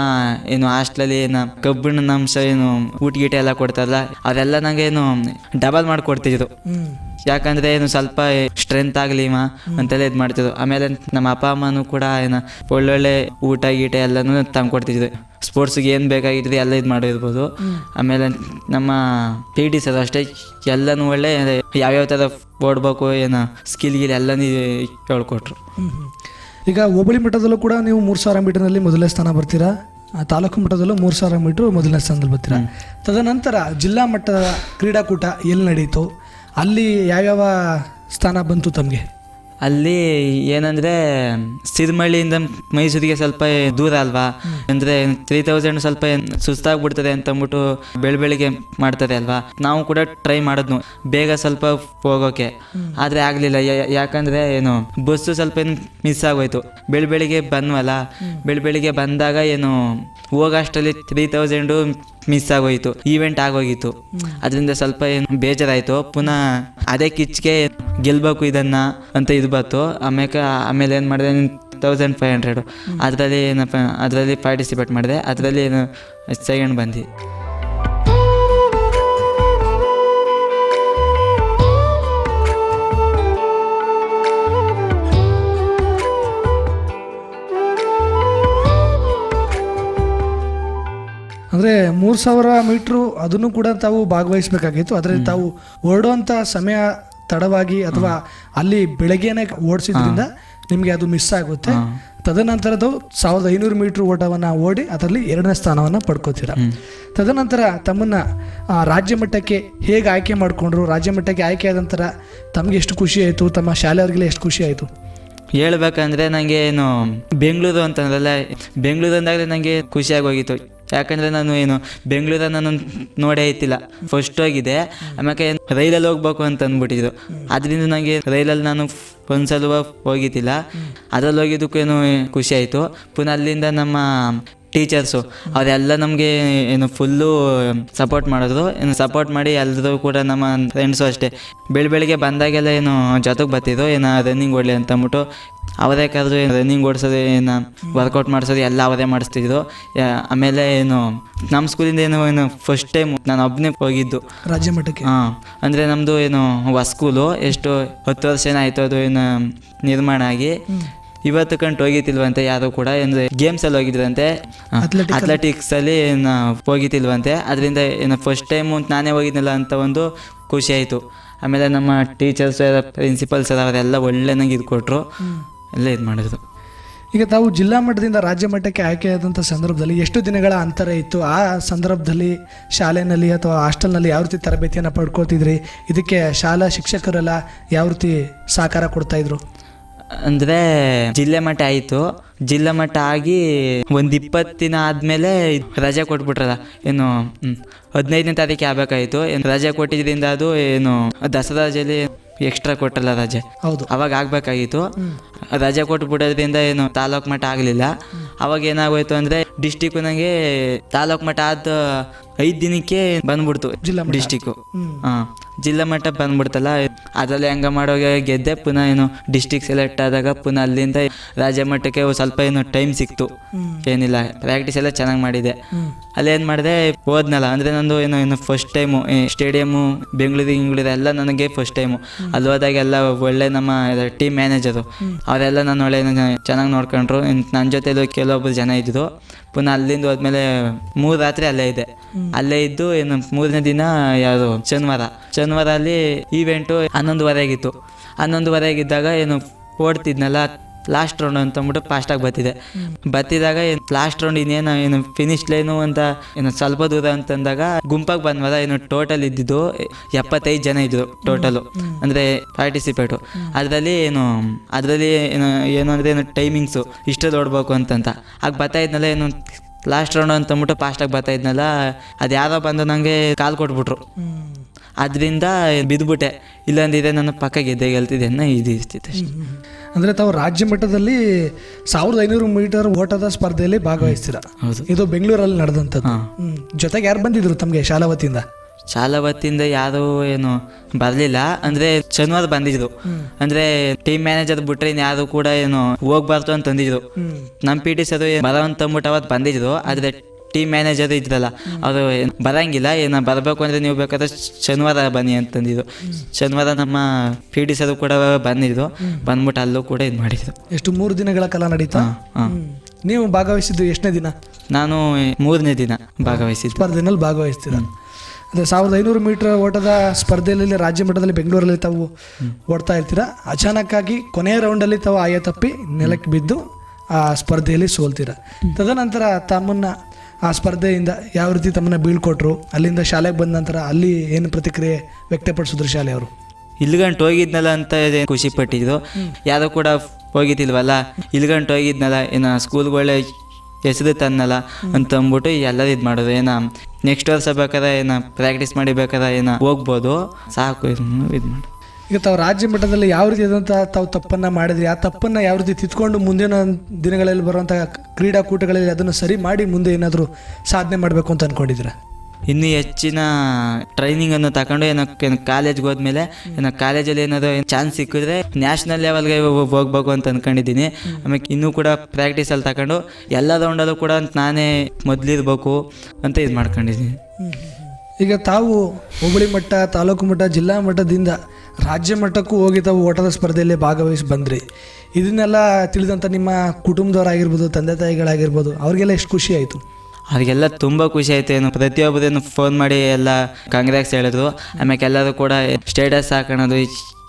[SPEAKER 2] ಏನು ಹಾಸ್ಟ್ಲಲ್ಲಿ ಏನು ಕಬ್ಬಿಣದ ಅಂಶ ಏನು ಊಟ ಗೀಟ ಎಲ್ಲ ಕೊಡ್ತಾರಲ್ಲ ಅವೆಲ್ಲ ನನಗೇನು ಡಬಲ್ ಮಾಡಿಕೊಡ್ತಿದ್ರು. ಯಾಕಂದರೆ ಏನು ಸ್ವಲ್ಪ ಸ್ಟ್ರೆಂತ್ ಆಗಲಿ ಮಾ ಅಂತೆಲ್ಲ ಇದು ಮಾಡ್ತಿದ್ರು. ಆಮೇಲೆ ನಮ್ಮ ಅಪ್ಪ ಅಮ್ಮನೂ ಕೂಡ ಏನು ಒಳ್ಳೊಳ್ಳೆ ಊಟ ಗೀಟ ಎಲ್ಲನೂ ತಂದ್ಕೊಡ್ತಿದ್ರು ಸ್ಪೋರ್ಟ್ಸಿಗೆ ಏನು ಬೇಕಾಗಿತ್ತು ಎಲ್ಲ ಇದು ಮಾಡಿರ್ಬೋದು. ಆಮೇಲೆ ನಮ್ಮ ಪಿ ಟಿ ಸರ್ ಅಷ್ಟೇ ಎಲ್ಲನೂ ಒಳ್ಳೆ ಯಾವ್ಯಾವ ಥರ ಓಡ್ಬೇಕು ಏನು ಸ್ಕಿಲ್ ಗಿಲ್ ಎಲ್ಲನೂ ಹೇಳ್ಕೊಟ್ರು.
[SPEAKER 1] ಈಗ ಹೋಬಳಿ ಮಟ್ಟದಲ್ಲೂ ಕೂಡ ನೀವು ಮೂರು ಸಾವಿರ ಮೀಟರ್ನಲ್ಲಿ ಮೊದಲನೇ ಸ್ಥಾನ ಬರ್ತೀರಾ? ತಾಲೂಕು ಮಟ್ಟದಲ್ಲೂ ಮೂರು ಸಾವಿರ ಮೀಟ್ರ್ ಮೊದಲನೇ ಸ್ಥಾನದಲ್ಲಿ ಬರ್ತೀರಾ? ತದನಂತರ ಜಿಲ್ಲಾ ಮಟ್ಟದ ಕ್ರೀಡಾಕೂಟ ಎಲ್ಲಿ ನಡೀತು ಅಲ್ಲಿ ಯಾವ್ಯಾವ ಸ್ಥಾನ ಬಂತು ತಮಗೆ?
[SPEAKER 2] ಅಲ್ಲಿ ಏನಂದರೆ ಸಿರಿಮಳ್ಳಿಯಿಂದ ಮೈಸೂರಿಗೆ ಸ್ವಲ್ಪ ದೂರ ಅಲ್ವಾ? ಅಂದರೆ ತ್ರೀ ತೌಸಂಡ್ ಸ್ವಲ್ಪ ಸುಸ್ತಾಗ್ಬಿಡ್ತದೆ ಅಂತ ಅಂದ್ಬಿಟ್ಟು ಬೆಳ ಬೆಳಿಗ್ಗೆ ಮಾಡ್ತಾರೆ ಅಲ್ವಾ? ನಾವು ಕೂಡ ಟ್ರೈ ಮಾಡಿದ್ನು ಬೇಗ ಸ್ವಲ್ಪ ಹೋಗೋಕೆ. ಆದರೆ ಆಗಲಿಲ್ಲ ಯಾಕಂದರೆ ಏನು ಬಸ್ಸು ಸ್ವಲ್ಪ ಏನು ಮಿಸ್ ಆಗೋಯ್ತು. ಬೆಳ ಬೆಳಿಗ್ಗೆ ಬಂದ್ವಲ್ಲ? ಬೆಳ ಬೆಳಿಗ್ಗೆ ಬಂದಾಗ ಏನು ಹೋಗೋಷ್ಟರಲ್ಲಿ ತ್ರೀ ತೌಸಂಡು ಮಿಸ್ ಆಗೋಯ್ತು ಈವೆಂಟ್ ಆಗೋಗಿತ್ತು. ಅದರಿಂದ ಸ್ವಲ್ಪ ಏನು ಬೇಜಾರಾಯಿತು. ಪುನಃ ಅದೇ ಕಿಚ್ಗೆ ಗೆಲ್ಬೇಕು ಇದನ್ನ ಅಂತ ಇದು ಬಂತು. ಆಮೇಲೆ ಆಮೇಲೆ ಏನು ಮಾಡಿದೆ ತೌಸಂಡ್ ಫೈವ್ ಹಂಡ್ರೆಡು ಅದರಲ್ಲಿ ಏನಪ್ಪ ಅದರಲ್ಲಿ ಪಾರ್ಟಿಸಿಪೇಟ್ ಮಾಡಿದೆ. ಅದರಲ್ಲಿ ಏನು ಸೆಕೆಂಡ್ ಬಂದು.
[SPEAKER 1] ಅಂದರೆ ಮೂರು ಸಾವಿರ ಮೀಟ್ರು ಅದನ್ನು ಕೂಡ ತಾವು ಭಾಗವಹಿಸಬೇಕಾಗಿತ್ತು. ಅದರಲ್ಲಿ ತಾವು ಓಡುವಂಥ ಸಮಯ ತಡವಾಗಿ ಅಥವಾ ಅಲ್ಲಿ ಬೆಳಗ್ಗೆನೆ ಓಡಿಸಿದ್ರಿಂದ ನಿಮಗೆ ಅದು ಮಿಸ್ ಆಗುತ್ತೆ. ತದನಂತರದ ಸಾವಿರದ ಐನೂರು ಮೀಟ್ರ್ ಓಟವನ್ನು ಓಡಿ ಅದರಲ್ಲಿ ಎರಡನೇ ಸ್ಥಾನವನ್ನು ಪಡ್ಕೋತೀರ. ತದನಂತರ ತಮ್ಮನ್ನ ರಾಜ್ಯ ಮಟ್ಟಕ್ಕೆ ಹೇಗೆ ಆಯ್ಕೆ ಮಾಡಿಕೊಂಡ್ರು ರಾಜ್ಯ ಮಟ್ಟಕ್ಕೆ ಆಯ್ಕೆ ಆದ ನಂತರ ತಮಗೆ ಎಷ್ಟು ಖುಷಿ ಆಯಿತು ತಮ್ಮ ಶಾಲೆಯವ್ರಿಗೆ ಎಷ್ಟು ಖುಷಿ ಆಯಿತು?
[SPEAKER 2] ಹೇಳ್ಬೇಕಂದ್ರೆ ನನಗೆ ಏನು ಬೆಂಗಳೂರು ಅಂತಂದ್ರಲ್ಲ ಬೆಂಗಳೂರು ಅಂದಾಗಲೇ ನನಗೆ ಖುಷಿಯಾಗಿ ಹೋಗಿತ್ತು. ಯಾಕಂದರೆ ನಾನು ಏನು ಬೆಂಗಳೂರಲ್ಲಿ ನಾನು ನೋಡೇ ಇತ್ತಿಲ್ಲ. ಫಸ್ಟ್ ಹೋಗಿದೆ ಆಮೇಲೆ ರೈಲಲ್ಲಿ ಹೋಗ್ಬೇಕು ಅಂತ ಅಂದ್ಬಿಟ್ಟಿದ್ರು. ಅದರಿಂದ ನನಗೆ ರೈಲಲ್ಲಿ ನಾನು ಒಂದ್ಸಲ ಹೋಗಿದ್ದಿಲ್ಲ ಅದ್ರಲ್ಲಿ ಹೋಗಿದ್ದಕ್ಕೇನು ಖುಷಿ ಆಯಿತು. ಪುನಃ ಅಲ್ಲಿಂದ ನಮ್ಮ ಟೀಚರ್ಸು, ಅವರೆಲ್ಲ ನಮಗೆ ಏನು ಫುಲ್ಲು ಸಪೋರ್ಟ್ ಮಾಡಿದ್ರು. ಏನು ಸಪೋರ್ಟ್ ಮಾಡಿ ಎಲ್ಲರೂ ಕೂಡ ನಮ್ಮ ಫ್ರೆಂಡ್ಸು ಅಷ್ಟೇ. ಬೆಳಿ ಬೆಳಿಗ್ಗೆ ಬಂದಾಗೆಲ್ಲ ಏನು ಜೊತೆಗೆ ಬರ್ತಿದ್ರು. ಏನು ರನ್ನಿಂಗ್ ಓಡಲಿ ಅಂತ ಅಂದ್ಬಿಟ್ಟು ಅವರೇ ಕರೆದು ರನ್ನಿಂಗ್ ಓಡಿಸೋದು ಏನು ವರ್ಕೌಟ್ ಮಾಡಿಸೋದು ಎಲ್ಲ ಅವರೇ ಮಾಡಿಸ್ತಿದ್ರು ಆಮೇಲೆ ಏನು ನಮ್ಮ ಸ್ಕೂಲಿಂದ ಏನು ಏನು ಫಸ್ಟ್ ಟೈಮ್ ನಾನು ಒಬ್ಬನೇ ಹೋಗಿದ್ದು.
[SPEAKER 1] ರಾಜ್ಯ ಮಟ್ಟಕ್ಕೆ?
[SPEAKER 2] ಹಾಂ ಅಂದರೆ ನಮ್ಮದು ಏನು ಹೊಸ ಸ್ಕೂಲು ಎಷ್ಟು ಹತ್ತು ವರ್ಷ ಏನಾಯ್ತು ಅದು ಏನು ನಿರ್ಮಾಣ ಆಗಿ. ಇವತ್ತು ಕಂಡು ಹೋಗಿತಿಲ್ವಂತೆ ಯಾರು ಕೂಡ ಏನು ಗೇಮ್ಸ್ ಅಲ್ಲಿ ಹೋಗಿದ್ರಂತೆ.
[SPEAKER 1] ಅಥ್ಲೆಟಿಕ್ಸ್ ಅಲ್ಲಿ?
[SPEAKER 2] ಅಥ್ಲೆಟಿಕ್ಸಲ್ಲಿ ಏನು ಹೋಗಿತಿಲ್ವಂತೆ ಅದರಿಂದ ಏನು ಫಸ್ಟ್ ಟೈಮು ನಾನೇ ಹೋಗಿದ್ನಲ್ಲ ಅಂತ ಒಂದು ಖುಷಿ ಆಯಿತು. ಆಮೇಲೆ ನಮ್ಮ ಟೀಚರ್ಸ್ ಪ್ರಿನ್ಸಿಪಲ್ಸ್ ಅವರೆಲ್ಲ ಒಳ್ಳೆ ನಂಗೆ ಇದು ಕೊಟ್ಟರು ಎಲ್ಲ ಇದು ಮಾಡಿದ್ರು
[SPEAKER 1] ಈಗ ತಾವು ಜಿಲ್ಲಾ ಮಟ್ಟದಿಂದ ರಾಜ್ಯ ಮಟ್ಟಕ್ಕೆ ಆಯ್ಕೆಯಾದಂಥ ಸಂದರ್ಭದಲ್ಲಿ ಎಷ್ಟು ದಿನಗಳ ಅಂತರ ಇತ್ತು? ಆ ಸಂದರ್ಭದಲ್ಲಿ ಶಾಲೆಯಲ್ಲಿ ಅಥವಾ ಹಾಸ್ಟೆಲ್ನಲ್ಲಿ ಯಾವ ರೀತಿ ತರಬೇತಿಯನ್ನು ಪಡ್ಕೋತಿದ್ರಿ ಇದಕ್ಕೆ ಶಾಲಾ ಶಿಕ್ಷಕರೆಲ್ಲ ಯಾವ ರೀತಿ ಸಹಕಾರ ಕೊಡ್ತಾಯಿದ್ರು
[SPEAKER 2] ಅಂದರೆ ಜಿಲ್ಲೆ ಮಟ್ಟ ಆಯಿತು. ಜಿಲ್ಲಾ ಮಟ್ಟ ಆಗಿ ಒಂದು ಇಪ್ಪತ್ತು ದಿನ ಆದಮೇಲೆ ರಜೆ ಕೊಟ್ಬಿಟ್ರಲ್ಲ ಏನು ಹದಿನೈದನೇ ತಾರೀಕು ಆಗಬೇಕಾಯಿತು. ಏನು ರಜೆ ಕೊಟ್ಟಿದ್ದರಿಂದ ಅದು ಏನು ದಸರಾ ರಜೆಯಲ್ಲಿ ಎಕ್ಸ್ಟ್ರಾ ಕೊಟ್ಟಲ್ಲ ರಜೆ.
[SPEAKER 1] ಹೌದು.
[SPEAKER 2] ಅವಾಗ ಆಗ್ಬೇಕಾಗಿತ್ತು. ರಜೆ ಕೊಟ್ಬಿಡೋದ್ರಿಂದ ಏನು ತಾಲೂಕ್ ಮಟ್ಟ ಆಗಲಿಲ್ಲ. ಅವಾಗ ಏನಾಗೋಯ್ತು ಅಂದ್ರೆ ಡಿಸ್ಟಿಕ್ ನಂಗೆ ತಾಲೂಕ್ ಮಟ್ಟ ಆದ ಐದು ದಿನಕ್ಕೆ ಬಂದ್ಬಿಡ್ತು
[SPEAKER 1] ಜಿಲ್ಲಾ
[SPEAKER 2] ಹಾ. ಜಿಲ್ಲಾ ಮಟ್ಟ ಬಂದ್ಬಿಡ್ತಲ್ಲ ಅದರಲ್ಲಿ ಹಂಗ ಮಾಡೋಗೆ ಗೆದ್ದೆ ಪುನಃ ಏನು ಡಿಸ್ಟಿಕ್ ಸೆಲೆಕ್ಟ್ ಆದಾಗ ಪುನಃ ಅಲ್ಲಿಂದ ರಾಜ್ಯ ಮಟ್ಟಕ್ಕೆ ಸ್ವಲ್ಪ ಏನು ಟೈಮ್ ಸಿಕ್ತು. ಏನಿಲ್ಲ ಪ್ರಾಕ್ಟೀಸ್ ಎಲ್ಲ ಚೆನ್ನಾಗಿ ಮಾಡಿದೆ. ಅಲ್ಲೇನು ಮಾಡಿದೆ ಹೋದ್ನಲ್ಲ ಅಂದ್ರೆ ನಂದು ಏನು ಏನು ಫಸ್ಟ್ ಟೈಮು ಸ್ಟೇಡಿಯಮ್ಮು ಬೆಂಗಳೂರು ಇಂಗ್ಳೂರು ಎಲ್ಲ ನನಗೆ ಫಸ್ಟ್ ಟೈಮು ಅಲ್ಲಿ ಹೋದಾಗೆಲ್ಲ ಒಳ್ಳೆ ನಮ್ಮ ಟೀಮ್ ಮ್ಯಾನೇಜರು ಅವರೆಲ್ಲ ನಾನು ಒಳ್ಳೆ ಚೆನ್ನಾಗಿ ನೋಡ್ಕೊಂಡ್ರು. ನನ್ನ ಜೊತೆ ಕೆಲವೊಬ್ಬರು ಜನ ಇದ್ದರು ಪುನಃ ಅಲ್ಲಿಂದ ಹೋದ್ಮೇಲೆ ಮೂರು ರಾತ್ರಿ ಅಲ್ಲೇ ಇದೆ. ಅಲ್ಲೇ ಇದ್ದು ಏನು ಮೂರನೇ ದಿನ ಯಾರು ಶನಿವಾರ. ಶನಿವಾರ ಅಲ್ಲಿ ಈವೆಂಟು ಹನ್ನೊಂದುವರೆಗಿತ್ತು ಹನ್ನೊಂದುವರೆಗಿದ್ದಾಗ ಏನು ಓಡ್ತಿದ್ನಲ್ಲ ಲಾಸ್ಟ್ ರೌಂಡ್ ಅಂತ ಅಂದ್ಬಿಟ್ಟು ಫಾಸ್ಟಾಗಿ ಬತ್ತಿದೆ ಬತ್ತಿದಾಗ ಏನು ಲಾಸ್ಟ್ ರೌಂಡ್ ಇನ್ನೇನು ಏನು ಫಿನಿಶ್ ಲೈನು ಅಂತ ಏನು ಸ್ವಲ್ಪ ದೂರ ಅಂತಂದಾಗ ಗುಂಪಾಗಿ ಬಂದ್ವಲ್ಲ ಏನು ಟೋಟಲ್ ಇದ್ದಿದ್ದು ಎಪ್ಪತ್ತೈದು ಜನ ಇದ್ದರು ಟೋಟಲು ಅಂದರೆ ಪಾರ್ಟಿಸಿಪೇಟು ಅದರಲ್ಲಿ ಏನು ಅದರಲ್ಲಿ ಏನು ಏನು ಅಂದರೆ ಏನು ಟೈಮಿಂಗ್ಸು ಇಷ್ಟು ದೊಡ್ಬೇಕು ಅಂತಂತ. ಆಗ ಬರ್ತಾ ಇದ್ನಲ್ಲ ಏನು ಲಾಸ್ಟ್ ರೌಂಡ್ ಅಂತ ಅಂದ್ಬಿಟ್ಟು ಫಾಸ್ಟಾಗಿ ಬರ್ತಾ ಇದ್ನಲ್ಲ ಅದು ಯಾರೋ ಬಂದು ನನಗೆ ಕಾಲು ಕೊಟ್ಬಿಟ್ರು. ಅದರಿಂದ ಬಿದ್ದುಬಿಟ್ಟೆ ಇಲ್ಲಾಂದಿದೆ ನನ್ನ ಪಕ್ಕ ಗೆದ್ದೆ ಗೆಲ್ತಿದೆ ಅನ್ನೋ ಇದು ಇರ್ತಿತ್ತು ಅಷ್ಟೇ.
[SPEAKER 1] ಅಂದರೆ ತಾವು ರಾಜ್ಯ ಮಟ್ಟದಲ್ಲಿ ಸಾವಿರದ ಐನೂರು ಮೀಟರ್ ಓಟದ ಸ್ಪರ್ಧೆಯಲ್ಲಿ ಭಾಗವಹಿಸ್ತೀರ?
[SPEAKER 2] ಹೌದು.
[SPEAKER 1] ಇದು ಬೆಂಗಳೂರಲ್ಲಿ ನಡೆದಂಥದ್ದು. ಜೊತೆಗೆ ಯಾರು ಬಂದಿದ್ರು ತಮಗೆ ಶಾಲಾ ವತಿಯಿಂದ
[SPEAKER 2] ಶಾಲಾ ವತಿಯಿಂದ ಯಾರು ಏನು ಬರಲಿಲ್ಲ. ಅಂದ್ರೆ ಶನಿವಾರ ಬಂದಿದ್ರು. ಅಂದ್ರೆ ಟೀಮ್ ಮ್ಯಾನೇಜರ್ ಬಿಟ್ರೆ ಇನ್ನು ಯಾರು ಕೂಡ ಏನು ಹೋಗ್ಬಾರ್ದು ಅಂತ ಅಂದಿದ್ರು. ನಮ್ಮ ಪಿ ಟಿ ಸರ್ ಬರೋ ಅಂತ ಅಂದ್ಬಿಟ್ಟು ಅವತ್ತು ಬಂದಿದ್ರು. ಆದ್ರೆ ಟೀಮ್ ಮ್ಯಾನೇಜರ್ ಇದ್ರಲ್ಲ ಅವರು ಬರಂಗಿಲ್ಲ. ಏನ ಬರಬೇಕು ಅಂದ್ರೆ ನೀವು ಬೇಕಾದ್ರೆ ಶನಿವಾರ ಬನ್ನಿ ಅಂತಂದಿದ್ರು ಶನಿವಾರ ನಮ್ಮ ಪಿ ಡಿ ಸರ್ ಕೂಡ ಬಂದಿದ್ರು. ಬಂದ್ಬಿಟ್ಟು ಅಲ್ಲೂ ಕೂಡ ಇದು ಮಾಡಿದ್ರು.
[SPEAKER 1] ಎಷ್ಟು ಮೂರು ದಿನಗಳ ಕಾಲ ನಡೀತಾ?
[SPEAKER 2] ಹಾಂ
[SPEAKER 1] ನೀವು ಭಾಗವಹಿಸಿದ್ದು ಎಷ್ಟನೇ ದಿನ?
[SPEAKER 2] ನಾನು ಮೂರನೇ ದಿನ ಭಾಗವಹಿಸಿದ್ದು.
[SPEAKER 1] ಸ್ಪರ್ಧೆನಲ್ಲಿ ಭಾಗವಹಿಸ್ತೀರ? ಅದೇ ಸಾವಿರದ ಐನೂರು ಮೀಟರ್ ಓಟದ ಸ್ಪರ್ಧೆಯಲ್ಲಿ ರಾಜ್ಯ ಮಟ್ಟದಲ್ಲಿ ಬೆಂಗಳೂರಲ್ಲಿ ತಾವು ಓಡ್ತಾ ಇರ್ತೀರ? ಅಚಾನಕ್ಕಾಗಿ ಕೊನೆಯ ರೌಂಡಲ್ಲಿ ತಾವು ಆಯ ತಪ್ಪಿ ನೆಲಕ್ಕೆ ಬಿದ್ದು ಆ ಸ್ಪರ್ಧೆಯಲ್ಲಿ ಸೋಲ್ತೀರ? ತದನಂತರ ತಮ್ಮನ್ನ ಆ ಸ್ಪರ್ಧೆಯಿಂದ ಯಾವ ರೀತಿ ತಮ್ಮನ್ನ ಬೀಳ್ಕೊಟ್ರು? ಅಲ್ಲಿಂದ ಶಾಲೆಗೆ ಬಂದ ನಂತರ ಅಲ್ಲಿ ಏನು ಪ್ರತಿಕ್ರಿಯೆ ವ್ಯಕ್ತಪಡಿಸಿದ್ರು ಶಾಲೆಯವರು
[SPEAKER 2] ಇಲ್ಲಿಗಂಟು ಹೋಗಿದ್ನಲ್ಲ ಅಂತ ಇದೆ ಖುಷಿ ಪಟ್ಟಿದ್ರು ಯಾರೋ ಕೂಡ ಹೋಗಿದ್ದಿಲ್ವಲ್ಲ? ಇಲ್ಲಿಗಂಟು ಹೋಗಿದ್ನಲ್ಲ ಏನು ಸ್ಕೂಲ್ಗಳೇ ಹೆಸರು ತನ್ನಲ್ಲ ಅಂತ ಅಂದ್ಬಿಟ್ಟು ಎಲ್ಲರೂ ಇದು ಮಾಡೋದು. ಏನ ನೆಕ್ಸ್ಟ್ ವರ್ಷ ಬೇಕಾದ್ರೆ ಏನ ಪ್ರಾಕ್ಟೀಸ್ ಮಾಡಿ ಬೇಕಾದ್ರೆ ಏನ, ಹೋಗ್ಬೋದು. ಸಾಕು ಇದು ಇದು ಮಾಡಿ.
[SPEAKER 1] ಈಗ ತಾವು ರಾಜ್ಯ ಮಟ್ಟದಲ್ಲಿ ಯಾವ ರೀತಿ ಆದಂತಹ ತಾವು ತಪ್ಪನ್ನ ಮಾಡಿದ್ರಿ? ಆ ತಪ್ಪನ್ನ ಯಾವ ರೀತಿ ತಿದ್ಕೊಂಡು ಮುಂದಿನ ದಿನಗಳಲ್ಲಿ ಬರುವಂಥ ಕ್ರೀಡಾಕೂಟಗಳಲ್ಲಿ ಅದನ್ನು ಸರಿ ಮಾಡಿ ಮುಂದೆ ಏನಾದರೂ ಸಾಧನೆ ಮಾಡಬೇಕು ಅಂತ ಅನ್ಕೊಂಡಿದ್ದೀರಾ?
[SPEAKER 2] ಇನ್ನೂ ಹೆಚ್ಚಿನ ಟ್ರೈನಿಂಗ್ ಅನ್ನು ತಗೊಂಡು ಏನೋ ಕಾಲೇಜ್ಗೆ ಹೋದ್ಮೇಲೆ ಏನೋ ಕಾಲೇಜಲ್ಲಿ ಏನಾದರೂ ಚಾನ್ಸ್ ಸಿಕ್ಕಿದ್ರೆ ನ್ಯಾಷನಲ್ ಲೆವೆಲ್ಗೆ ಹೋಗ್ಬೇಕು ಅಂತ ಅಂದ್ಕೊಂಡಿದ್ದೀನಿ ಆಮೇಲೆ ಇನ್ನೂ ಕೂಡ ಪ್ರಾಕ್ಟೀಸಲ್ಲಿ ತಗೊಂಡು ಎಲ್ಲ ರೌಂಡಲ್ಲೂ ಕೂಡ ನಾನೇ ಮೊದಲಿರ್ಬೇಕು ಅಂತ ಇದು ಮಾಡ್ಕೊಂಡಿದ್ದೀನಿ.
[SPEAKER 1] ಈಗ ತಾವು ಹೋಬಳಿ ಮಟ್ಟ, ತಾಲೂಕು ಮಟ್ಟ, ಜಿಲ್ಲಾ ಮಟ್ಟದಿಂದ ರಾಜ್ಯ ಮಟ್ಟಕ್ಕೂ ಹೋಗಿ ತಾವು ಓಟದ ಸ್ಪರ್ಧೆಯಲ್ಲಿ ಭಾಗವಹಿಸಿ ಬಂದ್ರಿ. ಇದನ್ನೆಲ್ಲ ತಿಳಿದಂಥ ನಿಮ್ಮ ಕುಟುಂಬದವರಾಗಿರ್ಬೋದು, ತಂದೆ ತಾಯಿಗಳಾಗಿರ್ಬೋದು, ಅವರಿಗೆಲ್ಲ ಎಷ್ಟು ಖುಷಿ ಆಯಿತು?
[SPEAKER 2] ಅವ್ರಿಗೆಲ್ಲ ತುಂಬ ಖುಷಿ ಆಯ್ತು. ಏನು ಪ್ರತಿಯೊಬ್ಬರೇನು ಫೋನ್ ಮಾಡಿ ಎಲ್ಲ ಕಾಂಗ್ರೆಸ್ ಹೇಳಿದ್ರು. ಆಮೇಲೆ ಎಲ್ಲರೂ ಕೂಡ ಸ್ಟೇಟಸ್ ಹಾಕೋಣದು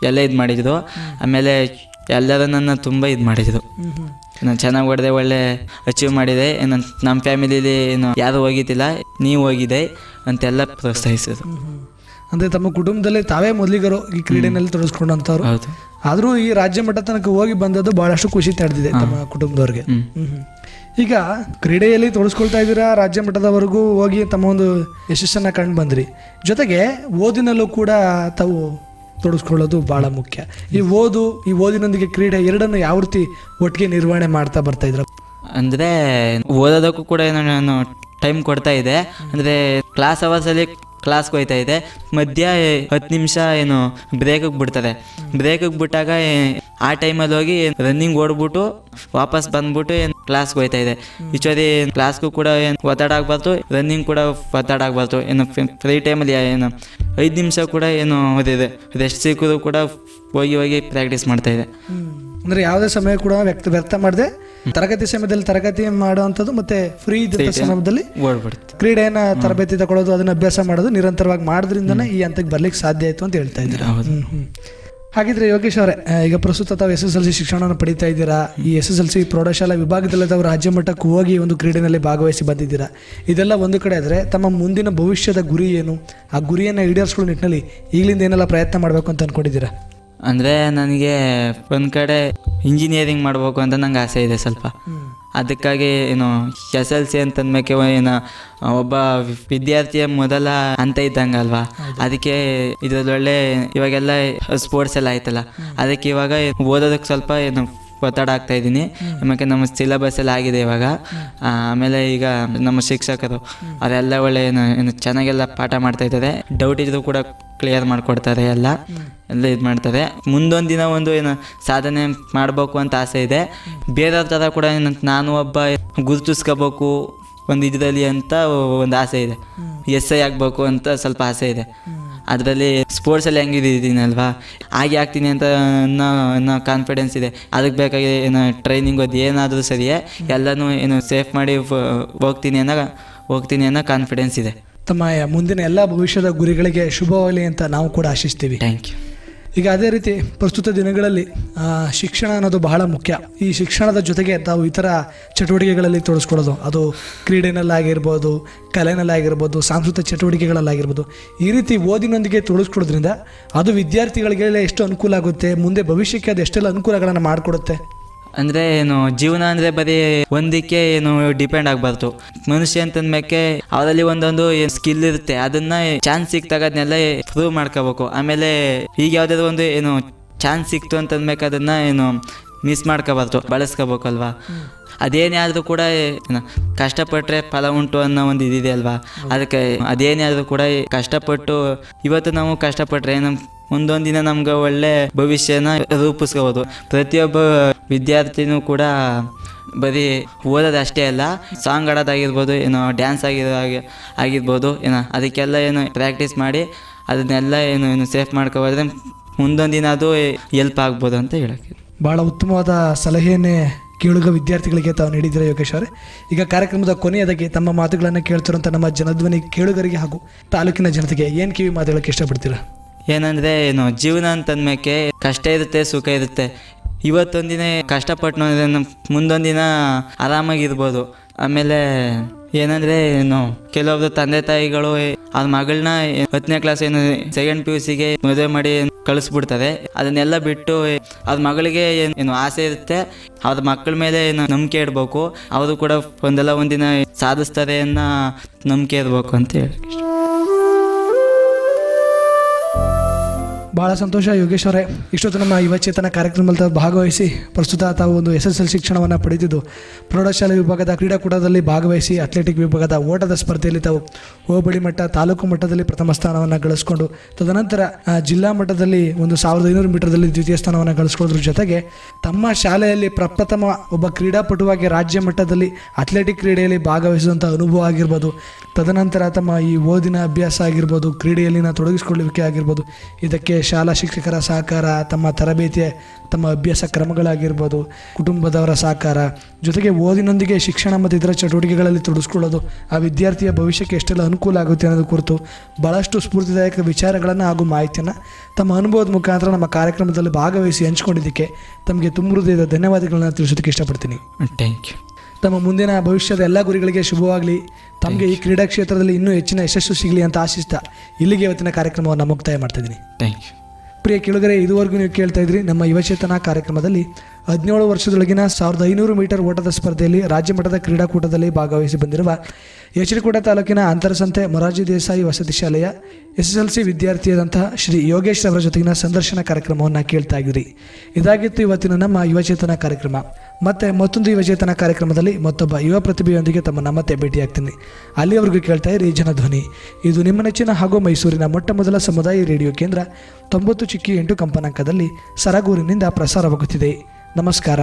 [SPEAKER 2] ಎಲ್ಲ ಇದು ಮಾಡಿದ್ರು. ಆಮೇಲೆ ಎಲ್ಲರೂ ನನ್ನ ತುಂಬ ಇದು ಮಾಡಿದ್ರು. ನಾನು ಚೆನ್ನಾಗಿ ಹೊಡೆದೆ ಒಳ್ಳೆ ಅಚೀವ್ ಮಾಡಿದೆ. ಏನು ನಮ್ಮ ಫ್ಯಾಮಿಲಿಲಿ ಏನು ಯಾರು ಹೋಗಿದ್ದಿಲ್ಲ ನೀವು ಹೋಗಿದೆ ಅಂತೆಲ್ಲ ಪ್ರೋತ್ಸಾಹಿಸಿದ್ರು.
[SPEAKER 1] ಅಂದರೆ ತಮ್ಮ ಕುಟುಂಬದಲ್ಲಿ ತಾವೇ ಮೊದಲಿಗರು ಈ ಕ್ರೀಡೆನಲ್ಲಿ ತೊಡಸ್ಕೊಂಡಂಥವ್ರು
[SPEAKER 2] ಆದರೂ
[SPEAKER 1] ಆದ್ರೂ ಈ ರಾಜ್ಯ ಮಟ್ಟ ತನಕ ಹೋಗಿ ಬಂದದ್ದು ಬಹಳಷ್ಟು ಖುಷಿ ತಡೆದಿದೆ ತಮ್ಮ ಕುಟುಂಬದವ್ರಿಗೆ. ಈಗ ಕ್ರೀಡೆಯಲ್ಲಿ ತೊಡಗಿಸ್ಕೊಳ್ತಾ ಇದ್ದೀರಾ ರಾಜ್ಯ ಮಟ್ಟದವರೆಗೂ ಹೋಗಿ ತಮ್ಮ ಒಂದು ಯಶಸ್ಸನ್ನು ಕಂಡು ಬಂದ್ರಿ. ಜೊತೆಗೆ ಓದಿನಲ್ಲೂ ಕೂಡ ತಾವು ತೊಡಗಿಸ್ಕೊಳ್ಳೋದು ಬಹಳ ಮುಖ್ಯ. ಈ ಓದು, ಈ ಓದಿನೊಂದಿಗೆ ಕ್ರೀಡೆ ಎರಡನ್ನು ಯಾವ ರೀತಿ ಒಟ್ಟಿಗೆ ನಿರ್ವಹಣೆ ಮಾಡ್ತಾ ಬರ್ತಾ ಇದ್ರ
[SPEAKER 2] ಅಂದರೆ ಓದೋದಕ್ಕೂ ಕೂಡ ನಾನು ಟೈಮ್ ಕೊಡ್ತಾ ಇದೆ. ಅಂದರೆ ಕ್ಲಾಸ್ ಅವರ್ಸಲ್ಲಿ ಕ್ಲಾಸ್ಗೆ ಹೋಗ್ತಾ ಇದೆ. ಮಧ್ಯ ಹತ್ತು ನಿಮಿಷ ಏನು ಬ್ರೇಕಿಗೆ ಬಿಡ್ತಾರೆ. ಬ್ರೇಕಿಗೆ ಬಿಟ್ಟಾಗ ಆ ಟೈಮಲ್ಲಿ ಹೋಗಿ ರನ್ನಿಂಗ್ ಓಡ್ಬಿಟ್ಟು ವಾಪಸ್ ಬಂದ್ಬಿಟ್ಟು ಏನು ಕ್ಲಾಸ್ಗೆ ಹೋಯ್ತಾ ಇದೆ. ಈಚೋದಿ ಕ್ಲಾಸ್ಗೂ ಕೂಡ ಏನು ಒತ್ತಡ ಆಗಬಾರ್ದು ರನ್ನಿಂಗ್ ಕೂಡ ಒತ್ತಡ ಆಗಬಾರ್ದು ಏನು ಫ್ರೀ ಟೈಮಲ್ಲಿ ಏನು ಐದು ನಿಮಿಷ ಕೂಡ ಏನು ಓದಿದೆ. ರೆಸ್ಟ್ ಸಿಕ್ಕಿದ್ರು ಕೂಡ ಹೋಗಿ ಹೋಗಿ ಪ್ರಾಕ್ಟೀಸ್ ಮಾಡ್ತಾ ಇದೆ.
[SPEAKER 1] ಅಂದ್ರೆ ಯಾವುದೇ ಸಮಯ ಕೂಡ ವ್ಯಕ್ತ ವ್ಯರ್ಥ ಮಾಡದೆ ತರಗತಿ ಸಮಯದಲ್ಲಿ ತರಗತಿ ಮಾಡುವಂಥದ್ದು ಮತ್ತೆ ಫ್ರೀ ಸಮಯದಲ್ಲಿ ಸಂದರ್ಭದಲ್ಲಿ ಕ್ರೀಡೆಯನ್ನ ತರಬೇತಿ ತಗೊಳ್ಳೋದು ಅದನ್ನ ಅಭ್ಯಾಸ ಮಾಡೋದು ನಿರಂತರವಾಗಿ ಮಾಡೋದ್ರಿಂದನೇ ಈ ಹಂತಕ್ಕೆ ಬರ್ಲಿಕ್ಕೆ ಸಾಧ್ಯ ಆಯ್ತು ಅಂತ ಹೇಳ್ತಾ ಇದ್ದೀರಾ. ಹಾಗಿದ್ರೆ ಯೋಗೇಶ್ ಅವರೇ ಈಗ ಪ್ರಸ್ತುತ ತಾವು ಎಸ್ ಎಸ್ ಎಲ್ ಸಿ ಶಿಕ್ಷಣವನ್ನು ಪಡಿತಾ ಇದ್ದೀರಾ? ಈ ಎಸ್ ಎಸ್ ಎಲ್ ಸಿ ಪ್ರೌಢಶಾಲಾ ವಿಭಾಗದಲ್ಲಿ ತಾವು ರಾಜ್ಯ ಮಟ್ಟಕ್ಕೆ ಹೋಗಿ ಒಂದು ಕ್ರೀಡೆಯಲ್ಲಿ ಭಾಗವಹಿಸಿ ಬಂದಿದ್ದೀರಾ? ಇದೆಲ್ಲ ಒಂದು ಕಡೆ ಆದರೆ ತಮ್ಮ ಮುಂದಿನ ಭವಿಷ್ಯದ ಗುರಿ ಏನು? ಆ ಗುರಿಯನ್ನು ಈಡೇರಿಸ್ಕೊಳ್ಳೋ ನಿಟ್ಟಿನಲ್ಲಿ ಈಗಲಿಂದ ಏನೆಲ್ಲ ಪ್ರಯತ್ನ ಮಾಡಬೇಕು ಅಂತ ಅಂದ್ಕೊಂಡಿದ್ದೀರಾ
[SPEAKER 2] ಅಂದರೆ ನನಗೆ ಒಂದು ಕಡೆ ಇಂಜಿನಿಯರಿಂಗ್ ಮಾಡಬೇಕು ಅಂತ ನಂಗೆ ಆಸೆ ಇದೆ ಸ್ವಲ್ಪ. ಅದಕ್ಕಾಗಿ ಏನು ಎಸ್ ಎಲ್ ಸಿ ಅಂತಂದ್ಮೇಕೆ ಏನು ಒಬ್ಬ ವಿದ್ಯಾರ್ಥಿಯ ಮೊದಲ ಅಂತ ಇದ್ದಂಗೆ ಅಲ್ವಾ? ಅದಕ್ಕೆ ಇದ್ರಲ್ಲಿ ಒಳ್ಳೆ ಇವಾಗೆಲ್ಲ ಸ್ಪೋರ್ಟ್ಸ್ ಎಲ್ಲ ಆಯ್ತಲ್ಲ? ಅದಕ್ಕೆ ಇವಾಗ ಓದೋದಕ್ಕೆ ಸ್ವಲ್ಪ ಏನು ಒತ್ತಡ ಆಗ್ತಾ ಇದ್ದೀನಿ. ಆಮೇಲೆ ನಮ್ಮ ಸಿಲೆಬಸ್ ಎಲ್ಲ ಆಗಿದೆ ಇವಾಗ. ಆಮೇಲೆ ಈಗ ನಮ್ಮ ಶಿಕ್ಷಕರು ಅವರೆಲ್ಲ ಒಳ್ಳೆ ಏನು ಏನು ಚೆನ್ನಾಗೆಲ್ಲ ಪಾಠ ಮಾಡ್ತಾ ಇದ್ದಾರೆ. ಡೌಟ್ ಇದ್ರೂ ಕೂಡ ಕ್ಲಿಯರ್ ಮಾಡಿಕೊಡ್ತಾರೆ ಎಲ್ಲ ಎಲ್ಲ ಇದು ಮಾಡ್ತಾರೆ. ಮುಂದೊಂದು ದಿನ ಒಂದು ಏನು ಸಾಧನೆ ಮಾಡಬೇಕು ಅಂತ ಆಸೆ ಇದೆ. ಬೇರೆಯವ್ರ ಥರ ಕೂಡ ಏನಂತ ನಾನು ಒಬ್ಬ ಗುರುತಿಸ್ಕೋಬೇಕು ಒಂದು ಇದರಲ್ಲಿ ಅಂತ ಒಂದು ಆಸೆ ಇದೆ. ಎಸ್ ಐ ಆಗಬೇಕು ಅಂತ ಸ್ವಲ್ಪ ಆಸೆ ಇದೆ. ಅದರಲ್ಲಿ ಸ್ಪೋರ್ಟ್ಸಲ್ಲಿ ಹೆಂಗಿದ್ದೀನಿ ಅಲ್ವಾ ಹಾಗೆ ಆಗ್ತೀನಿ ಅಂತ ಅನ್ನೋ ಅನ್ನೋ ಕಾನ್ಫಿಡೆನ್ಸ್ ಇದೆ. ಅದಕ್ಕೆ ಬೇಕಾಗಿ ಏನೋ ಟ್ರೈನಿಂಗ್ ಅದು ಏನಾದರೂ ಸರಿಯೇ ಎಲ್ಲನೂ ಏನು ಸೇಫ್ ಮಾಡಿ ಹೋಗ್ತೀನಿ ಅನ್ನೋ ಹೋಗ್ತೀನಿ ಅನ್ನೋ ಕಾನ್ಫಿಡೆನ್ಸ್ ಇದೆ.
[SPEAKER 1] ತಮ್ಮ ಮುಂದಿನ ಎಲ್ಲ ಭವಿಷ್ಯದ ಗುರಿಗಳಿಗೆ ಶುಭವಾಗಲಿ ಅಂತ ನಾವು ಕೂಡ ಆಶಿಸ್ತೀವಿ.
[SPEAKER 2] ಥ್ಯಾಂಕ್ ಯು
[SPEAKER 1] ಈಗ ಅದೇ ರೀತಿ ಪ್ರಸ್ತುತ ದಿನಗಳಲ್ಲಿ ಆ, ಶಿಕ್ಷಣ ಅನ್ನೋದು ಬಹಳ ಮುಖ್ಯ. ಈ ಶಿಕ್ಷಣದ ಜೊತೆಗೆ ತಾವು ಇತರ ಚಟುವಟಿಕೆಗಳಲ್ಲಿ ತೊಡಸ್ಕೊಳ್ಳೋದು ಅದು ಕ್ರೀಡೆನಲ್ಲಾಗಿರ್ಬೋದು ಕಲೆನಲ್ಲಾಗಿರ್ಬೋದು ಸಾಂಸ್ಕೃತಿಕ ಚಟುವಟಿಕೆಗಳಲ್ಲಾಗಿರ್ಬೋದು. ಈ ರೀತಿ ಓದಿನೊಂದಿಗೆ ತೊಡಸ್ಕೊಳ್ಳೋದ್ರಿಂದ ಅದು ವಿದ್ಯಾರ್ಥಿಗಳಿಗೆ ಎಷ್ಟು ಅನುಕೂಲ ಆಗುತ್ತೆ ಮುಂದೆ ಭವಿಷ್ಯಕ್ಕೆ ಅದು ಎಷ್ಟೆಲ್ಲ ಅನುಕೂಲಗಳನ್ನು ಮಾಡಿಕೊಡುತ್ತೆ.
[SPEAKER 2] ಅಂದರೆ ಏನು ಜೀವನ ಅಂದರೆ ಬರೀ ಒಂದಕ್ಕೆ ಏನು ಡಿಪೆಂಡ್ ಆಗಬಾರ್ದು. ಮನುಷ್ಯ ಅಂತಂದ್ಮೇಕೆ ಅವರಲ್ಲಿ ಒಂದೊಂದು ಏನು ಸ್ಕಿಲ್ ಇರುತ್ತೆ ಅದನ್ನ ಚಾನ್ಸ್ ಸಿಕ್ತಾಗ ಅದನ್ನೆಲ್ಲ ಪ್ರೂವ್ ಮಾಡ್ಕೋಬೇಕು. ಆಮೇಲೆ ಈಗ ಯಾವುದಾದ್ರು ಒಂದು ಏನು ಚಾನ್ಸ್ ಸಿಕ್ತು ಅಂತಂದ್ಮೇಕೆ ಅದನ್ನು ಏನು ಮಿಸ್ ಮಾಡ್ಕೋಬಾರ್ದು ಬಳಸ್ಕೋಬೇಕಲ್ವಾ? ಅದೇನೇ ಆದರೂ ಕೂಡ ಕಷ್ಟಪಟ್ಟರೆ ಫಲ ಉಂಟು ಅನ್ನೋ ಒಂದು ಇದಿದೆ ಅಲ್ವಾ? ಅದಕ್ಕೆ ಅದೇನೇ ಆದರೂ ಕೂಡ ಕಷ್ಟಪಟ್ಟು ಇವತ್ತು ನಾವು ಕಷ್ಟಪಟ್ಟರೆ ನಮ್ಮ ಮುಂದೊಂದು ದಿನ ನಮ್ಗೆ ಒಳ್ಳೆ ಭವಿಷ್ಯನ ರೂಪಿಸ್ಕೋಬೋದು. ಪ್ರತಿಯೊಬ್ಬ ವಿದ್ಯಾರ್ಥಿನೂ ಕೂಡ ಬರೀ ಓದೋದು ಅಷ್ಟೇ ಅಲ್ಲ, ಸಾಂಗ್ ಆಡೋದಾಗಿರ್ಬೋದು ಏನೋ ಡ್ಯಾನ್ಸ್ ಆಗಿರೋ ಆಗಿ- ಆಗಿರ್ಬೋದು, ಏನೋ ಅದಕ್ಕೆಲ್ಲ ಏನು ಪ್ರಾಕ್ಟೀಸ್ ಮಾಡಿ ಅದನ್ನೆಲ್ಲ ಏನು ಏನು ಸೇಫ್ ಮಾಡ್ಕೋಬೋದ್ರೆ ಮುಂದೊಂದು ದಿನ ಅದು ಎಲ್ಪ್ ಆಗ್ಬೋದು ಅಂತ ಹೇಳೋಕ್ಕೆ.
[SPEAKER 1] ಭಾಳ ಉತ್ತಮವಾದ ಸಲಹೆಯನ್ನೇ ಕೇಳುಗ ವಿದ್ಯಾರ್ಥಿಗಳಿಗೆ ತಾವು ನೀಡಿದ್ದೀರಾ ಯೋಗೇಶ್ ಅವರೇ? ಈಗ ಕಾರ್ಯಕ್ರಮದ ಕೊನೆಯದಾಗಿ ತಮ್ಮ ಮಾತುಗಳನ್ನು ಕೇಳ್ತಿರುವಂಥ ನಮ್ಮ ಜನಧ್ವನಿ ಕೇಳುಗರಿಗೆ ಹಾಗೂ ತಾಲೂಕಿನ ಜನತೆಗೆ ಏನು ಕಿವಿ ಮಾತುಗಳಕ್ಕೆ ಇಷ್ಟಪಡ್ತೀರಾ?
[SPEAKER 2] ಏನಂದರೆ, ಏನು, ಜೀವನ ಅಂತಂದ್ಮೇಕೆ ಕಷ್ಟ ಇರುತ್ತೆ, ಸುಖ ಇರುತ್ತೆ. ಇವತ್ತೊಂದಿನ ಕಷ್ಟಪಟ್ಟು ಮುಂದೊಂದಿನ ಆರಾಮಾಗಿರ್ಬೋದು. ಆಮೇಲೆ ಏನಂದರೆ, ಏನು, ಕೆಲವೊಬ್ರು ತಂದೆ ತಾಯಿಗಳು, ಅವ್ರ ಮಗಳನ್ನ ಹತ್ತನೇ ಕ್ಲಾಸ್ ಏನು ಸೆಕೆಂಡ್ ಪಿ ಯು ಸಿಗೆ ಮದುವೆ ಮಾಡಿ ಕಳಿಸ್ಬಿಡ್ತಾರೆ. ಅದನ್ನೆಲ್ಲ ಬಿಟ್ಟು ಅವ್ರ ಮಗಳಿಗೆ ಏನು ಆಸೆ ಇರುತ್ತೆ, ಅವ್ರ ಮಕ್ಕಳ ಮೇಲೆ ಏನು ನಂಬಿಕೆ ಇಡಬೇಕು. ಅವರು ಕೂಡ ಒಂದಲ್ಲ ಒಂದಿನ ಸಾಧಿಸ್ತಾರೆ ಅನ್ನೋ ನಂಬಿಕೆ ಇರಬೇಕು ಅಂತ ಹೇಳಿ.
[SPEAKER 1] ಬಹಳ ಸಂತೋಷ ಯೋಗೇಶ್ವರೇ ಇಷ್ಟೊತ್ತು ನಮ್ಮ ಯುವಚೇತನ ಕಾರ್ಯಕ್ರಮದಲ್ಲಿ ಭಾಗವಹಿಸಿ ಪ್ರಸ್ತುತ ತಾವು ಒಂದು ಎಸ್ ಎಸ್ ಎಲ್ ಶಿಕ್ಷಣವನ್ನು ಪಡೆದಿದ್ದು, ಪ್ರೌಢಶಾಲೆ ವಿಭಾಗದ ಕ್ರೀಡಾಕೂಟದಲ್ಲಿ ಭಾಗವಹಿಸಿ ಅಥ್ಲೆಟಿಕ್ ವಿಭಾಗದ ಓಟದ ಸ್ಪರ್ಧೆಯಲ್ಲಿ ತಾವು ಹೋಬಳಿ ಮಟ್ಟ, ತಾಲೂಕು ಮಟ್ಟದಲ್ಲಿ ಪ್ರಥಮ ಸ್ಥಾನವನ್ನು ಗಳಿಸ್ಕೊಂಡು, ತದನಂತರ ಜಿಲ್ಲಾ ಮಟ್ಟದಲ್ಲಿ ಒಂದು ಸಾವಿರದ ಐನೂರು ಮೀಟರ್ದಲ್ಲಿ ದ್ವಿತೀಯ ಸ್ಥಾನವನ್ನು ಗಳಿಸ್ಕೊಳ್ಳೋದ್ರ ಜೊತೆಗೆ ತಮ್ಮ ಶಾಲೆಯಲ್ಲಿ ಪ್ರಪ್ರಥಮ ಒಬ್ಬ ಕ್ರೀಡಾಪಟುವಾಗಿ ರಾಜ್ಯ ಮಟ್ಟದಲ್ಲಿ ಅಥ್ಲೆಟಿಕ್ ಕ್ರೀಡೆಯಲ್ಲಿ ಭಾಗವಹಿಸಿದಂಥ ಅನುಭವ ಆಗಿರ್ಬೋದು, ತದನಂತರ ತಮ್ಮ ಈ ಓದಿನ ಅಭ್ಯಾಸ ಆಗಿರ್ಬೋದು, ಕ್ರೀಡೆಯಲ್ಲಿನ ತೊಡಗಿಸಿಕೊಳ್ಳುವಿಕೆ ಆಗಿರ್ಬೋದು, ಇದಕ್ಕೆ ಶಾಲಾ ಶಿಕ್ಷಕರ ಸಹಕಾರ, ತಮ್ಮ ತರಬೇತಿಯ, ತಮ್ಮ ಅಭ್ಯಾಸ ಕ್ರಮಗಳಾಗಿರ್ಬೋದು, ಕುಟುಂಬದವರ ಸಹಕಾರ, ಜೊತೆಗೆ ಓದಿನೊಂದಿಗೆ ಶಿಕ್ಷಣ ಮತ್ತು ಇತರ ಚಟುವಟಿಕೆಗಳಲ್ಲಿ ತೊಡಗಿಸ್ಕೊಳ್ಳೋದು ಆ ವಿದ್ಯಾರ್ಥಿಯ ಭವಿಷ್ಯಕ್ಕೆ ಎಷ್ಟೆಲ್ಲ ಅನುಕೂಲ ಆಗುತ್ತೆ ಅನ್ನೋದು ಕುರಿತು ಭಾಳಷ್ಟು ಸ್ಫೂರ್ತಿದಾಯಕ ವಿಚಾರಗಳನ್ನು ಹಾಗೂ ಮಾಹಿತಿಯನ್ನು ತಮ್ಮ ಅನುಭವದ ಮುಖಾಂತರ ನಮ್ಮ ಕಾರ್ಯಕ್ರಮದಲ್ಲಿ ಭಾಗವಹಿಸಿ ಹಂಚ್ಕೊಂಡಿದ್ದಕ್ಕೆ ತಮಗೆ ತುಂಬ ಹೃದಯದ ಧನ್ಯವಾದಗಳನ್ನ ತಿಳಿಸೋದಕ್ಕೆ ಇಷ್ಟಪಡ್ತೀನಿ.
[SPEAKER 2] ಥ್ಯಾಂಕ್ ಯು
[SPEAKER 1] ತಮ್ಮ ಮುಂದಿನ ಭವಿಷ್ಯದ ಎಲ್ಲ ಗುರಿಗಳಿಗೆ ಶುಭವಾಗಲಿ. ತಮಗೆ ಈ ಕ್ರೀಡಾ ಕ್ಷೇತ್ರದಲ್ಲಿ ಇನ್ನೂ ಹೆಚ್ಚಿನ ಯಶಸ್ಸು ಸಿಗಲಿ ಅಂತ ಆಶಿಸ್ತಾ ಇಲ್ಲಿಗೆ ಇವತ್ತಿನ ಕಾರ್ಯಕ್ರಮವನ್ನು ಮುಕ್ತಾಯ ಮಾಡ್ತಾ ಇದ್ದೀನಿ.
[SPEAKER 2] ಥ್ಯಾಂಕ್ ಯು
[SPEAKER 1] ಪ್ರಿಯ ಕೇಳಿದರೆ ಇದುವರೆಗೂ ನೀವು ಕೇಳ್ತಾ ಇದ್ರಿ ನಮ್ಮ ಯುವಚೇತನ ಕಾರ್ಯಕ್ರಮದಲ್ಲಿ ಹದಿನೇಳು ವರ್ಷದೊಳಗಿನ ಸಾವಿರದ ಐನೂರು ಮೀಟರ್ ಓಟದ ಸ್ಪರ್ಧೆಯಲ್ಲಿ ರಾಜ್ಯ ಮಟ್ಟದ ಕ್ರೀಡಾಕೂಟದಲ್ಲಿ ಭಾಗವಹಿಸಿ ಬಂದಿರುವ ಯಶರಿಕೋಟೆ ತಾಲೂಕಿನ ಅಂತರಸಂತೆ ಮೊರಾರ್ಜಿ ದೇಸಾಯಿ ವಸತಿ ಶಾಲೆಯ ಎಸ್ ವಿದ್ಯಾರ್ಥಿಯಾದಂತಹ ಶ್ರೀ ಯೋಗೇಶ್ ಅವರ ಜೊತೆಗಿನ ಸಂದರ್ಶನ ಕಾರ್ಯಕ್ರಮವನ್ನು ಕೇಳ್ತಾ ಇದ್ರಿ ಇದಾಗಿತ್ತು ಇವತ್ತಿನ ನಮ್ಮ ಯುವಚೇತನ ಕಾರ್ಯಕ್ರಮ. ಮತ್ತೆ ಮತ್ತೊಂದು ಯುವಚೇತನ ಕಾರ್ಯಕ್ರಮದಲ್ಲಿ ಮತ್ತೊಬ್ಬ ಯುವ ಪ್ರತಿಭೆಯೊಂದಿಗೆ ತಮ್ಮನ್ನ ಮತ್ತೆ ಭೇಟಿಯಾಗ್ತೀನಿ. ಅಲ್ಲಿಯವರೆಗೂ ಕೇಳ್ತಾ ಇರಿ ಜನಧ್ವನಿ ಇದು ನಿಮ್ಮ ನೆಚ್ಚಿನ ಹಾಗೂ ಮೈಸೂರಿನ ಮೊಟ್ಟ ಮೊದಲ ಸಮುದಾಯ ರೇಡಿಯೋ ಕೇಂದ್ರ ತೊಂಬತ್ತು ಚಿಕ್ಕಿ ಎಂಟು ಕಂಪನಾಂಕದಲ್ಲಿ ಸರಗೂರಿನಿಂದ ಪ್ರಸಾರವಾಗುತ್ತಿದೆ. ನಮಸ್ಕಾರ.